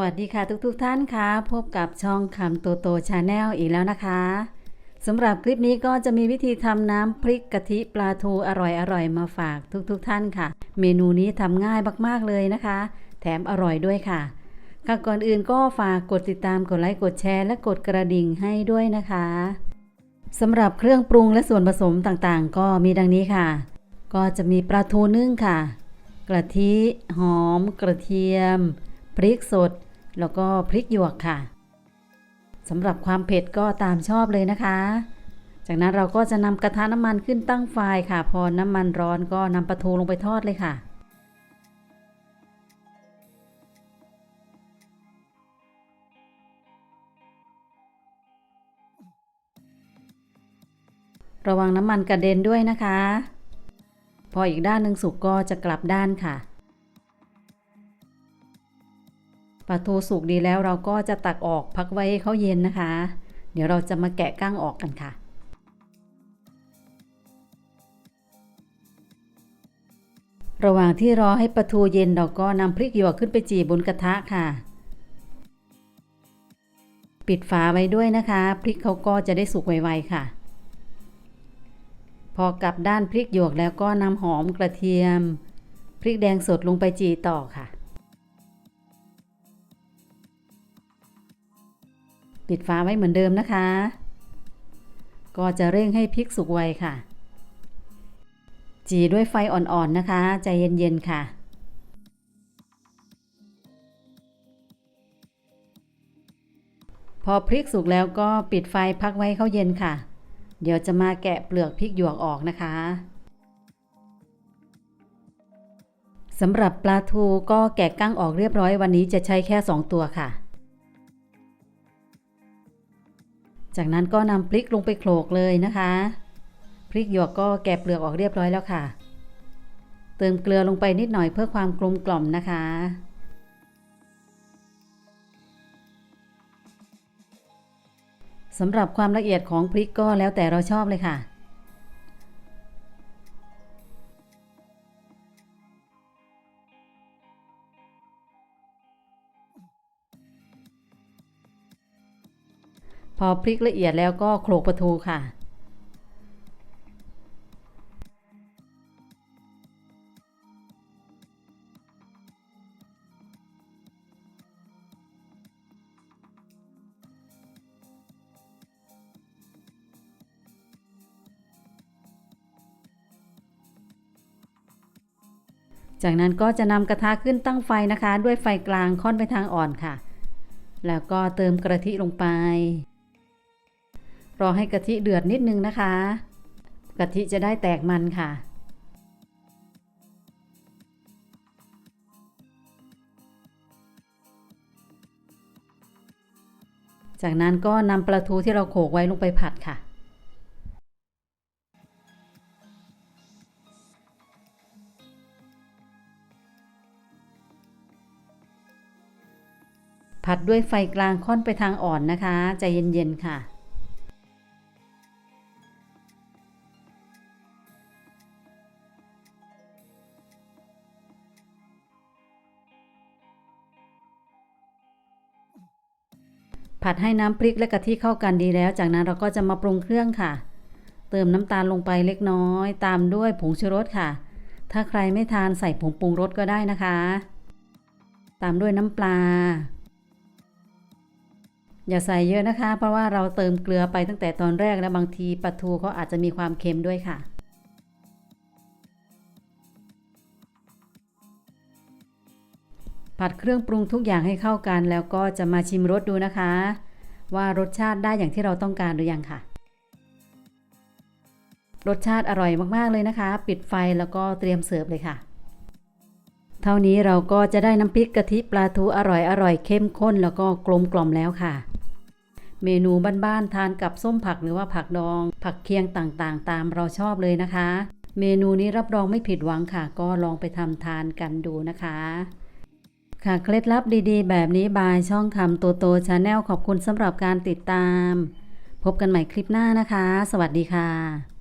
วัสดีค่ะทุกๆทท่านค่ะพบกับช่องคำโตโตชาแนลอีกแล้วนะคะสำหรับคลิปนี้ก็จะมีวิธีทำน้ำพริกกะทิปลาทูอร่อยๆมาฝากทุกๆทท่านค่ะ เมนูนี้ทำง่ายมากๆเลยนะคะ แถมอร่อยด้วยค่ะค่ะก่อนอื่นก็ฝากกดติดตามกดไลค์กดแชร์และกดกระดิ่งให้ด้วยนะคะสำหรับเครื่องปรุงและส่วนผสมต่างๆ ก็มีดังนี้ค่ะ ก็จะมีปลาทูนึ่งค่ะ กระทิหอม กระเทียม พริกสด แล้วก็พริกหยวกค่ะสำหรับความเผ็ดก็ตามชอบเลยนะคะ จากนั้นเราก็จะนำกระทะน้ำมันขึ้นตั้งไฟค่ะ พอน้ำมันร้อนก็นำปลาทูลงไปทอดเลยค่ะระวังน้ำมันกระเด็นด้วยนะคะ พออีกด้านหนึ่งสุกก็จะกลับด้านค่ะ ปลาทูสุกดีแล้วเราก็จะตักออกพักไว้ให้เขาเย็นนะคะ เดี๋ยวเราจะมาแกะก้างออกกันค่ะ ระหว่างที่รอให้ปลาทูเย็นเราก็นำพริกหยวกขึ้นไปจีบนกระทะค่ะ ปิดฝาไว้ด้วยนะคะ พริกเขาก็จะได้สุกไวๆค่ะ พอกลับด้านพริกหยวกแล้วก็นำหอมกระเทียม พริกแดงสดลงไปจีต่อค่ะ ปิดฝาไว้เหมือนเดิมนะคะ ก็จะเร่งให้พริกสุกไวค่ะ จีด้วยไฟอ่อนๆนะคะ ใจเย็นๆค่ะพอพริกสุกแล้วก็ปิดไฟพักไว้เข้าเย็นค่ะ เดี๋ยวจะมาแกะเปลือกพริกหยวกออกนะคะสำหรับปลาทูก็แกะก้างออกเรียบร้อยวันนี้จะใช้แค่ 2 ตัวค่ะ จากนั้นก็นำพริกลงไปโขลกเลยนะคะ พริกหยวกก็แกะเปลือกออกเรียบร้อยแล้วค่ะ เติมเกลือลงไปนิดหน่อยเพื่อความกลมกล่อมนะคะสำหรับความละเอียดของพริกก็แล้วแต่เราชอบเลยค่ะ พอพริกละเอียดแล้วก็โขลกปลาทูค่ะ จากนั้นก็จะนำกระทะขึ้นตั้งไฟนะคะ ด้วยไฟกลางค่อนไปทางอ่อนค่ะ แล้วก็เติมกระทิลงไป รอให้กะทิเดือดนิดนึงนะคะ กะทิจะได้แตกมันค่ะ จากนั้นก็นำปลาทูที่เราโขลกไว้ลงไปผัดค่ะผัดด้วยไฟกลางค่อนไปทางอ่อนนะคะ ใจเย็นๆค่ะ ผัดให้น้ำพริกและกะทิเข้ากันดีแล้ว จากนั้นเราก็จะมาปรุงเครื่องค่ะ เติมน้ำตาลลงไปเล็กน้อย ตามด้วยผงชูรสค่ะ ถ้าใครไม่ทานใส่ผงปรุงรสก็ได้นะคะ ตามด้วยน้ำปลา อย่าใส่เยอะนะคะ เพราะว่าเราเติมเกลือไปตั้งแต่ตอนแรกแล้วบางทีปลาทูเขาอาจจะมีความเค็มด้วยค่ะ ผัดเครื่องปรุงทุกอย่างให้เข้ากัน แล้วก็จะมาชิมรสดูนะคะ ว่ารสชาติได้อย่างที่เราต้องการหรือยังค่ะ รสชาติอร่อยมากๆเลยนะคะ ปิดไฟแล้วก็เตรียมเสิร์ฟเลยค่ะ เท่านี้เราก็จะได้น้ำพริกกะทิปลาทูอร่อยอร่อยเข้มข้น แล้วก็กลมกล่อมแล้วค่ะ เมนูบ้านๆทานกับส้มผักหรือว่าผักดอง ผักเคียงต่างๆ ตามเราชอบเลยนะคะ เมนูนี้รับรองไม่ผิดหวังค่ะ ก็ลองไปทำทานกันดูนะคะ ค่ะเคล็ดลับดีๆ แบบนี้บายช่องคำโตโตชาแนลขอบคุณสำหรับการติดตาม พบกันใหม่คลิปหน้านะคะ สวัสดีค่ะ